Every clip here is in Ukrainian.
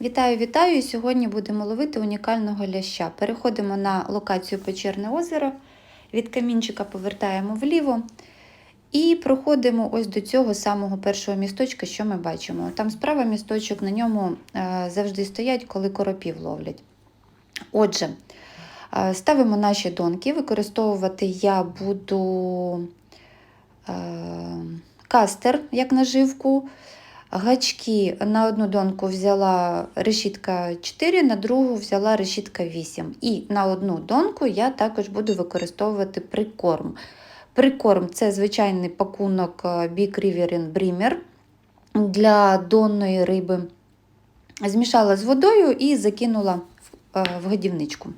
Вітаю, вітаю! Сьогодні будемо ловити унікального ляща. Переходимо на локацію Печерне озеро. Від камінчика повертаємо вліво і проходимо ось до цього самого першого місточка, що ми бачимо. Там справа місточок, на ньому е, завжди стоять, коли коропів ловлять. Отже, е, ставимо наші донки. Використовувати я буду е, кастер як наживку. Гачки на одну донку взяла решітка 4, на другу взяла решітка 8. І на одну донку я також буду використовувати прикорм. Прикорм це звичайний пакунок е, Big River Brimmer для донної риби. Змішала з водою і закинула е, в годівничку.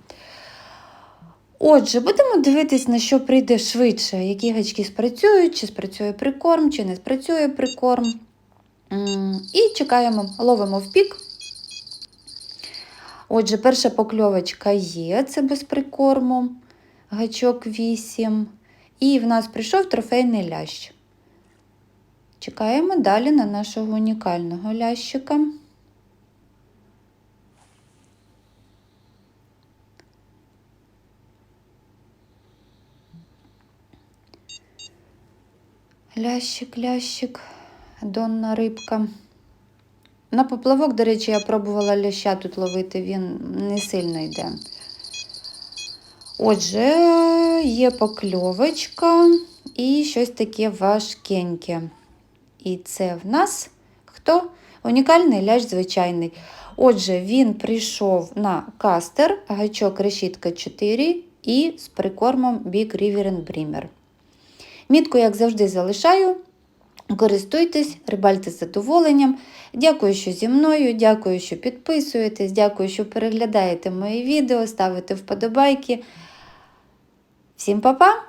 Отже, будемо дивитись, на що прийде швидше, які гачки спрацюють, чи спрацює прикорм, чи не спрацює прикорм. І чекаємо, ловимо в пік. Отже, перша покльовочка є, це без прикорму, гачок 8. І в нас прийшов трофейний лящ. Чекаємо далі на нашого унікального лящика. Лящик, лящик, донна рибка. На поплавок, до речі, я пробувала ляща тут ловити, він не сильно йде. Отже, є покльовочка і щось таке важкеньке. І це в нас хто? Унікальний лящ звичайний. Отже, він прийшов на кастер, гачок решітка 4 і з прикормом Big River Brimmer. Мітку, як завжди, залишаю. Користуйтесь, рибальте з задоволенням. Дякую, що зі мною, дякую, що підписуєтесь, дякую, що переглядаєте мої відео, ставите вподобайки. Всім па-па!